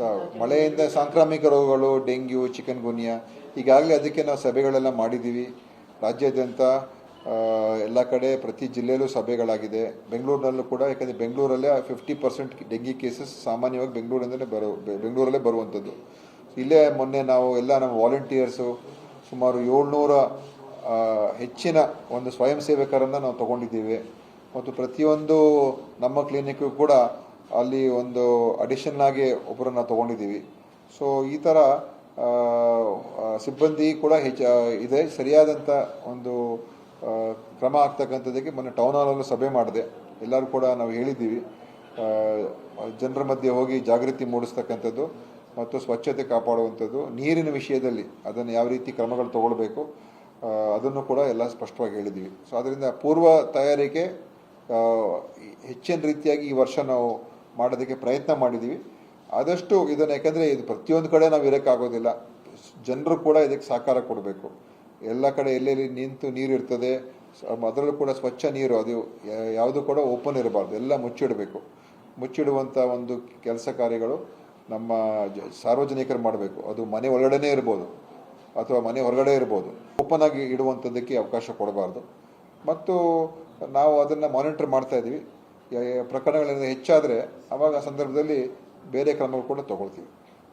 ತ- ಮಳೆಯಿಂದ ಸಾಂಕ್ರಾಮಿಕ ರೋಗಗಳು, ಡೆಂಗ್ಯೂ ಚಿಕನ್ ಗುನಿಯಾ ಈಗಾಗಲೇ ಅದಕ್ಕೆ ನಾವು ಸಭೆಗಳೆಲ್ಲ ಮಾಡಿದ್ದೀವಿ. ರಾಜ್ಯಾದ್ಯಂತ ಎಲ್ಲ ಕಡೆ ಪ್ರತಿ ಜಿಲ್ಲೆಯಲ್ಲೂ ಸಭೆಗಳಾಗಿದೆ. ಬೆಂಗಳೂರಿನಲ್ಲೂ ಕೂಡ, ಯಾಕಂದರೆ ಬೆಂಗಳೂರಲ್ಲೇ ಫಿಫ್ಟಿ ಪರ್ಸೆಂಟ್ ಡೆಂಗಿ ಕೇಸಸ್ ಸಾಮಾನ್ಯವಾಗಿ ಬೆಂಗಳೂರಿಂದಲೇ ಬರೋ ಬೆಂಗಳೂರಲ್ಲೇ ಬರುವಂಥದ್ದು. ಇಲ್ಲೇ ಮೊನ್ನೆ ನಾವು ಎಲ್ಲ ನಮ್ಮ ವಾಲಂಟಿಯರ್ಸು, ಸುಮಾರು ಏಳ್ನೂರ ಹೆಚ್ಚಿನ ಒಂದು ಸ್ವಯಂ ಸೇವಕರನ್ನು ನಾವು ತಗೊಂಡಿದ್ದೀವಿ. ಮತ್ತು ಪ್ರತಿಯೊಂದು ನಮ್ಮ ಕ್ಲಿನಿಕ್ಗೂ ಕೂಡ ಅಲ್ಲಿ ಒಂದು ಅಡಿಷನ್ ಆಗಿ ಒಬ್ಬರನ್ನ ತಗೊಂಡಿದ್ದೀವಿ. ಸೊ ಈ ಥರ ಸಿಬ್ಬಂದಿ ಕೂಡ ಹೆಚ್ಚ ಇದೆ. ಸರಿಯಾದಂಥ ಒಂದು ಕ್ರಮ ಆಗ್ತಕ್ಕಂಥದ್ದಕ್ಕೆ ಮೊನ್ನೆ ಟೌನ್ ಹಾಲಲ್ಲೂ ಸಭೆ ಮಾಡಿದೆ. ಎಲ್ಲರೂ ಕೂಡ ನಾವು ಹೇಳಿದ್ದೀವಿ. ಜನರ ಮಧ್ಯೆ ಹೋಗಿ ಜಾಗೃತಿ ಮೂಡಿಸ್ತಕ್ಕಂಥದ್ದು ಮತ್ತು ಸ್ವಚ್ಛತೆ ಕಾಪಾಡುವಂಥದ್ದು. ನೀರಿನ ವಿಷಯದಲ್ಲಿ ಅದನ್ನು ಯಾವ ರೀತಿ ಕ್ರಮಗಳು ತಗೊಳ್ಬೇಕು ಅದನ್ನು ಕೂಡ ಎಲ್ಲ ಸ್ಪಷ್ಟವಾಗಿ ಹೇಳಿದ್ದೀವಿ. ಸೊ ಅದರಿಂದ ಪೂರ್ವ ತಯಾರಿಕೆ ಹೆಚ್ಚಿನ ರೀತಿಯಾಗಿ ಈ ವರ್ಷ ನಾವು ಮಾಡೋದಕ್ಕೆ ಪ್ರಯತ್ನ ಮಾಡಿದ್ದೀವಿ ಆದಷ್ಟು ಇದನ್ನು ಯಾಕೆಂದರೆ ಇದು ಪ್ರತಿಯೊಂದು ಕಡೆ ನಾವು ಇರೋಕ್ಕಾಗೋದಿಲ್ಲ. ಜನರು ಕೂಡ ಇದಕ್ಕೆ ಸಹಕಾರ ಕೊಡಬೇಕು. ಎಲ್ಲ ಕಡೆ ಎಲ್ಲೆಲ್ಲಿ ನಿಂತು ನೀರು ಇರ್ತದೆ ಅದರಲ್ಲೂ ಕೂಡ ಸ್ವಚ್ಛ ನೀರು, ಅದು ಯಾವುದು ಕೂಡ ಓಪನ್ ಇರಬಾರ್ದು. ಎಲ್ಲ ಮುಚ್ಚಿಡಬೇಕು. ಮುಚ್ಚಿಡುವಂಥ ಒಂದು ಕೆಲಸ ಕಾರ್ಯಗಳು ನಮ್ಮ ಸಾರ್ವಜನಿಕರು ಮಾಡಬೇಕು. ಅದು ಮನೆ ಒಳಗಡೆನೇ ಇರ್ಬೋದು, ಅಥವಾ ಮನೆ ಹೊರಗಡೆ ಇರ್ಬೋದು. ಓಪನ್ ಆಗಿ ಇಡುವಂಥದ್ದಕ್ಕೆ ಅವಕಾಶ ಕೊಡಬಾರ್ದು. ಮತ್ತು ನಾವು ಅದನ್ನು ಮಾನಿಟರ್ ಮಾಡ್ತಾ ಇದ್ದೀವಿ. ಪ್ರಕರಣಗಳಿಂದ ಹೆಚ್ಚಾದರೆ ಆವಾಗ ಆ ಸಂದರ್ಭದಲ್ಲಿ ಬೇರೆ ಕ್ರಮಗಳು ಕೂಡ ತಗೊಳ್ತೀವಿ.